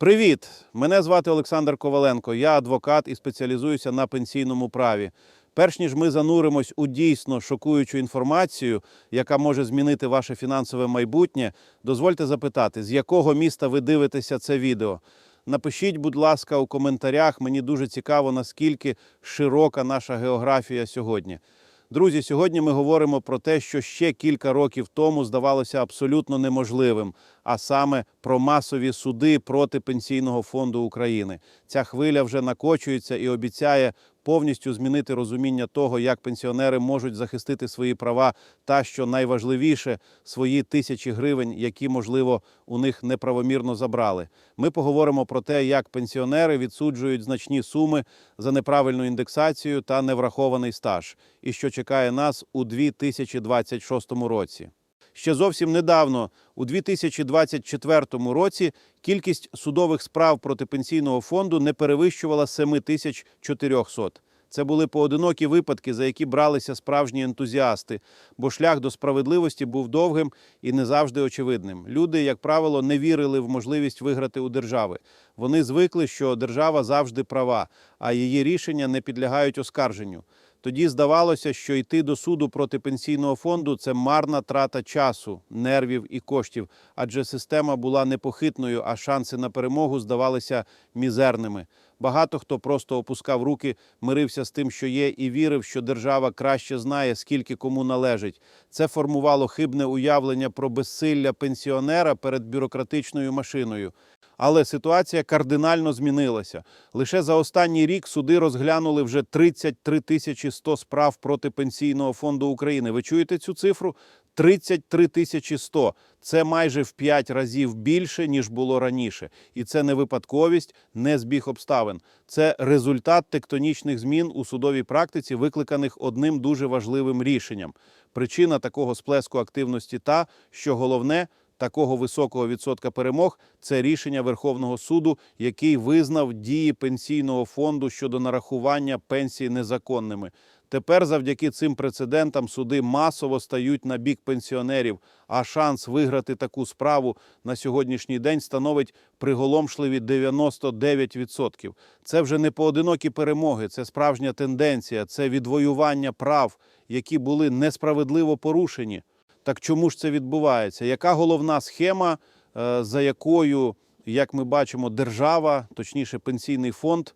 Привіт! Мене звати Олександр Коваленко. Я адвокат і спеціалізуюся на пенсійному праві. Перш ніж ми зануримось у дійсно шокуючу інформацію, яка може змінити ваше фінансове майбутнє, дозвольте запитати, з якого міста ви дивитеся це відео. Напишіть, будь ласка, у коментарях. Мені дуже цікаво, наскільки широка наша географія сьогодні. Друзі, сьогодні ми говоримо про те, що ще кілька років тому здавалося абсолютно неможливим, а саме про масові суди проти пенсійного фонду України. Ця хвиля вже накочується і обіцяє повністю змінити розуміння того, як пенсіонери можуть захистити свої права, та що найважливіше свої тисячі гривень, які можливо у них неправомірно забрали. Ми поговоримо про те, як пенсіонери відсуджують значні суми за неправильну індексацію та неврахований стаж, і що чекає нас у 2026 році. Ще зовсім недавно, у 2024 році, кількість судових справ проти пенсійного фонду не перевищувала 7400. Це були поодинокі випадки, за які бралися справжні ентузіасти, бо шлях до справедливості був довгим і не завжди очевидним. Люди, як правило, не вірили в можливість виграти у держави. Вони звикли, що держава завжди права, а її рішення не підлягають оскарженню. Тоді здавалося, що йти до суду проти пенсійного фонду це марна трата часу, нервів і коштів, адже система була непохитною, а шанси на перемогу здавалися мізерними. Багато хто просто опускав руки, мирився з тим, що є, і вірив, що держава краще знає, скільки кому належить. Це формувало хибне уявлення про безсилля пенсіонера перед бюрократичною машиною. Але ситуація кардинально змінилася. Лише за останній рік суди розглянули вже 33 тисячі 100 справ проти пенсійного фонду України. Ви чуєте цю цифру? 33 тисячі 100. Це майже в 5 разів більше, ніж було раніше. І це не випадковість, не збіг обставин. Це результат тектонічних змін у судовій практиці, викликаних одним дуже важливим рішенням. Причина такого сплеску активності та, що головне – такого високого відсотка перемог це рішення Верховного суду, який визнав дії пенсійного фонду щодо нарахування пенсій незаконними. Тепер, завдяки цим прецедентам, суди масово стають на бік пенсіонерів, а шанс виграти таку справу на сьогоднішній день становить приголомшливі 99%. Це вже не поодинокі перемоги, це справжня тенденція, це відвоювання прав, які були несправедливо порушені. Так чому ж це відбувається? Яка головна схема, е, за якою, як ми бачимо, держава, точніше, пенсійний фонд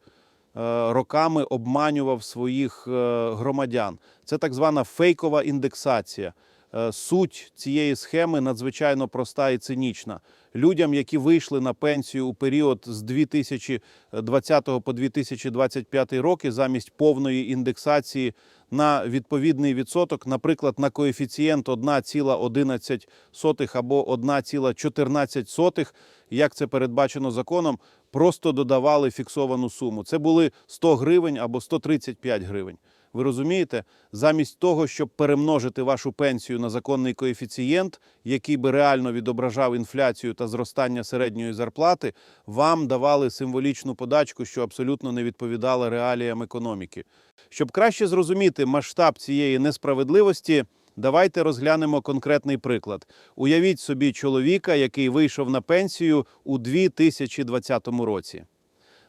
роками обманював своїх е, громадян? Це так звана фейкова індексація. Е, Суть цієї схеми надзвичайно проста і цинічна. Людям, які вийшли на пенсію у період з 2020 по 2025 роки, замість повної індексації на відповідний відсоток, наприклад, на коефіцієнт 1,11 або 1,14, як це передбачено законом, просто додавали фіксовану суму. Це були 100 гривень або 135 гривень. Ви розумієте, замість того, щоб перемножити вашу пенсію на законний коефіцієнт, який би реально відображав інфляцію та зростання середньої зарплати, вам давали символічну подачку, що абсолютно не відповідала реаліям економіки. Щоб краще зрозуміти масштаб цієї несправедливості, давайте розглянемо конкретний приклад. Уявіть собі чоловіка, який вийшов на пенсію у 2020 році.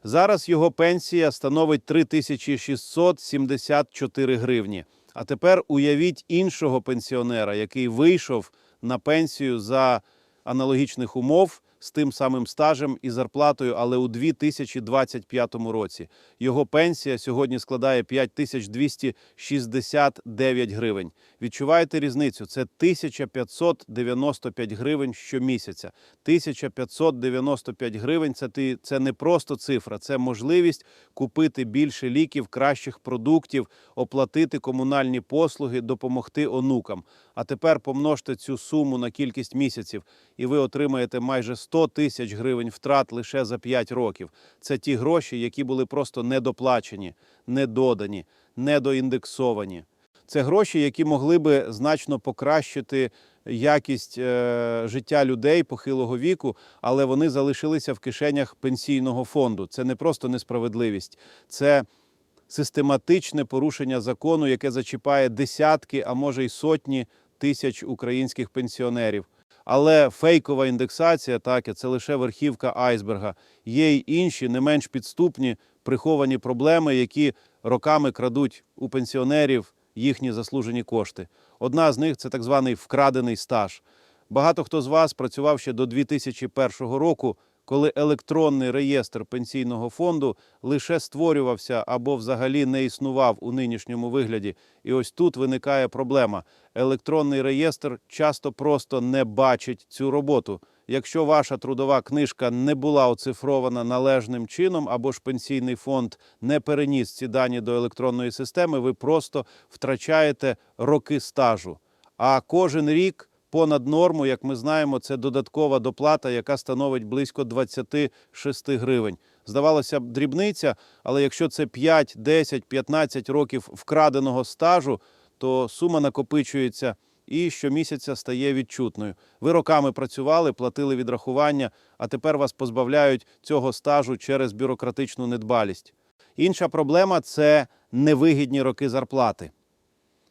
Зараз його пенсія становить 3674 гривні. А тепер уявіть іншого пенсіонера, який вийшов на пенсію за аналогічних умов з тим самим стажем і зарплатою, але у 2025 році. Його пенсія сьогодні складає 5269 гривень. Відчуваєте різницю? Це 1595 гривень щомісяця. 1595 гривень це, ти, це не просто цифра, це можливість купити більше ліків, кращих продуктів, оплатити комунальні послуги, допомогти онукам. А тепер помножте цю суму на кількість місяців, і ви отримаєте майже 100 тисяч гривень втрат лише за 5 років. Це ті гроші, які були просто недоплачені, недодані, недоіндексовані. Це гроші, які могли би значно покращити якість е, життя людей похилого віку, але вони залишилися в кишенях пенсійного фонду. Це не просто несправедливість, це систематичне порушення закону, яке зачіпає десятки, а може й сотні тисяч українських пенсіонерів. Але фейкова індексація, так, це лише верхівка айсберга. Є й інші, не менш підступні приховані проблеми, які роками крадуть у пенсіонерів їхні заслужені кошти. Одна з них це так званий вкрадений стаж. Багато хто з вас працював ще до 2001 року, коли електронний реєстр пенсійного фонду лише створювався або взагалі не існував у нинішньому вигляді. І ось тут виникає проблема. Електронний реєстр часто просто не бачить цю роботу. Якщо ваша трудова книжка не була оцифрована належним чином, або ж пенсійний фонд не переніс ці дані до електронної системи, ви просто втрачаєте роки стажу. А кожен рік понад норму, як ми знаємо, це додаткова доплата, яка становить близько 26 гривень. Здавалося б, дрібниця, але якщо це 5, 10, 15 років вкраденого стажу, то сума накопичується і щомісяця стає відчутною. Ви роками працювали, платили відрахування, а тепер вас позбавляють цього стажу через бюрократичну недбалість. Інша проблема це невигідні роки зарплати.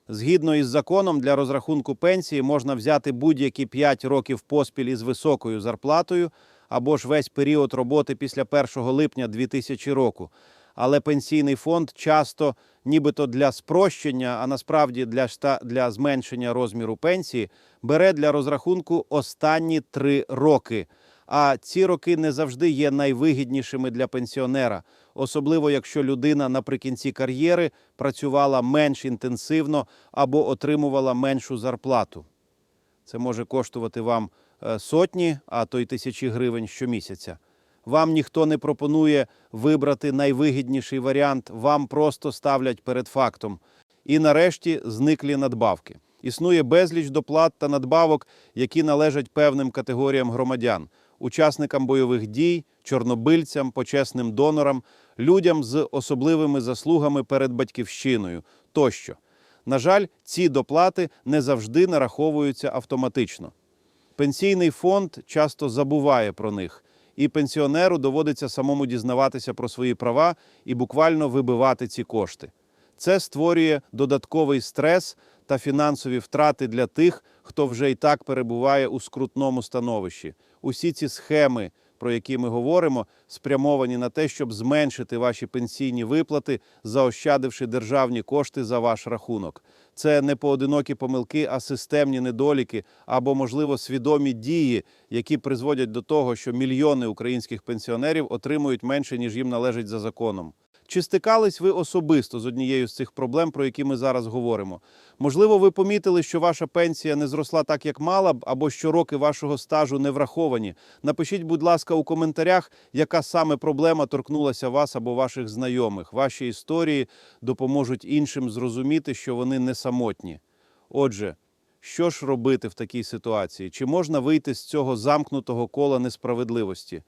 Згідно із законом, для розрахунку пенсії можна взяти будь-які 5 років поспіль із високою зарплатою або ж весь період роботи після 1 липня 2000 року. Але пенсійний фонд часто, нібито для спрощення, а насправді для, для зменшення розміру пенсії, бере для розрахунку останні три роки. А ці роки не завжди є найвигіднішими для пенсіонера, особливо якщо людина наприкінці кар'єри працювала менш інтенсивно або отримувала меншу зарплату. Це може коштувати вам е, сотні, а то й тисячі гривень щомісяця. Вам ніхто не пропонує вибрати найвигідніший варіант, вам просто ставлять перед фактом. І нарешті зниклі надбавки. Існує безліч доплат та надбавок, які належать певним категоріям громадян: учасникам бойових дій, чорнобильцям, почесним донорам, людям з особливими заслугами перед батьківщиною тощо. На жаль, ці доплати не завжди нараховуються автоматично. Пенсійний фонд часто забуває про них, і пенсіонеру доводиться самому дізнаватися про свої права і буквально вибивати ці кошти. Це створює додатковий стрес та фінансові втрати для тих, хто вже і так перебуває у скрутному становищі. Усі ці схеми, про які ми говоримо, спрямовані на те, щоб зменшити ваші пенсійні виплати, заощадивши державні кошти за ваш рахунок. Це не поодинокі помилки, а системні недоліки або, можливо, свідомі дії, які призводять до того, що мільйони українських пенсіонерів отримують менше, ніж їм належить за законом. Чи стикались ви особисто з однією з цих проблем, про які ми зараз говоримо? Можливо, ви помітили, що ваша пенсія не зросла так, як мала б, або що роки вашого стажу не враховані. Напишіть, будь ласка, у коментарях, яка саме проблема торкнулася вас або ваших знайомих. Ваші історії допоможуть іншим зрозуміти, що вони не самотні. Отже, що ж робити в такій ситуації? Чи можна вийти з цього замкнутого кола несправедливості?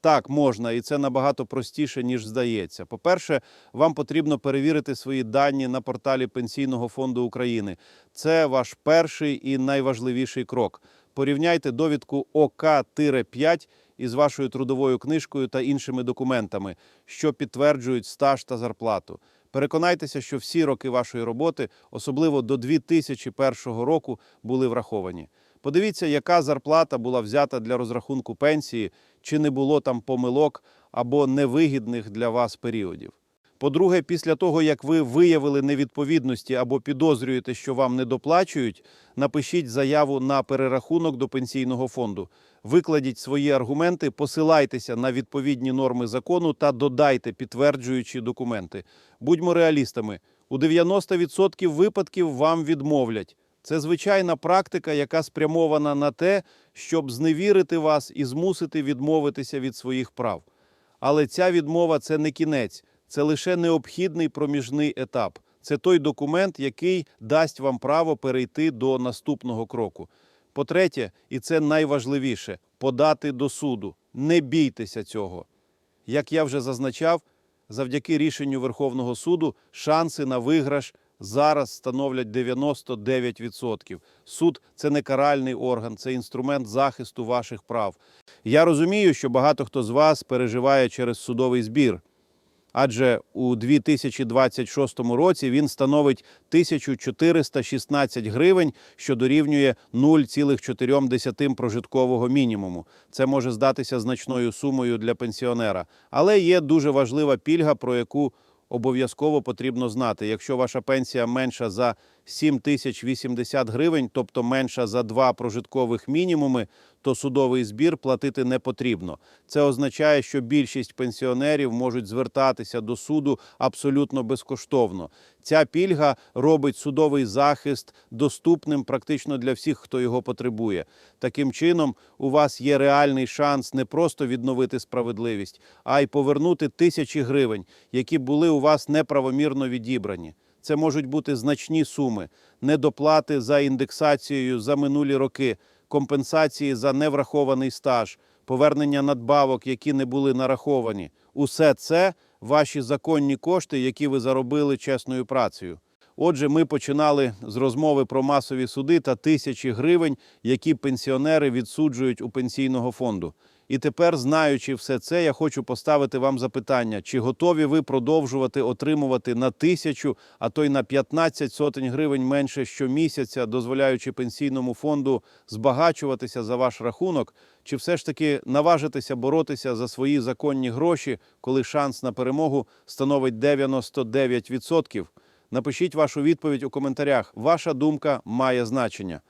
Так, можна, і це набагато простіше, ніж здається. По-перше, вам потрібно перевірити свої дані на порталі Пенсійного фонду України. Це ваш перший і найважливіший крок. Порівняйте довідку ОК-5 із вашою трудовою книжкою та іншими документами, що підтверджують стаж та зарплату. Переконайтеся, що всі роки вашої роботи, особливо до 2001 року, були враховані. Подивіться, яка зарплата була взята для розрахунку пенсії, чи не було там помилок або невигідних для вас періодів. По-друге, після того, як ви виявили невідповідності або підозрюєте, що вам не доплачують, напишіть заяву на перерахунок до пенсійного фонду. Викладіть свої аргументи, посилайтеся на відповідні норми закону та додайте підтверджуючі документи. Будьмо реалістами: у 90% випадків вам відмовлять. Це звичайна практика, яка спрямована на те, щоб зневірити вас і змусити відмовитися від своїх прав. Але ця відмова це не кінець, це лише необхідний проміжний етап. Це той документ, який дасть вам право перейти до наступного кроку. По-третє, і це найважливіше подати до суду. Не бійтеся цього. Як я вже зазначав, завдяки рішенню Верховного суду шанси на виграш зараз становлять 99%. Суд це не каральний орган, це інструмент захисту ваших прав. Я розумію, що багато хто з вас переживає через судовий збір. Адже у 2026 році він становить 1416 гривень, що дорівнює 0,4 прожиткового мінімуму. Це може здатися значною сумою для пенсіонера. Але є дуже важлива пільга, про яку обов'язково потрібно знати. Якщо ваша пенсія менша за 7 тисяч 80 гривень, тобто менша за два прожиткових мінімуми, то судовий збір платити не потрібно. Це означає, що більшість пенсіонерів можуть звертатися до суду абсолютно безкоштовно. Ця пільга робить судовий захист доступним практично для всіх, хто його потребує. Таким чином, у вас є реальний шанс не просто відновити справедливість, а й повернути тисячі гривень, які були у вас неправомірно відібрані. Це можуть бути значні суми, недоплати за індексацією за минулі роки, компенсації за неврахований стаж, повернення надбавок, які не були нараховані. Усе це ваші законні кошти, які ви заробили чесною працею. Отже, ми починали з розмови про масові суди та тисячі гривень, які пенсіонери відсуджують у пенсійного фонду. І тепер, знаючи все це, я хочу поставити вам запитання: чи готові ви продовжувати отримувати на тисячу, а то й на 15 сотень гривень менше щомісяця, дозволяючи пенсійному фонду збагачуватися за ваш рахунок, чи все ж таки наважитися боротися за свої законні гроші, коли шанс на перемогу становить 99%? Напишіть вашу відповідь у коментарях. Ваша думка має значення.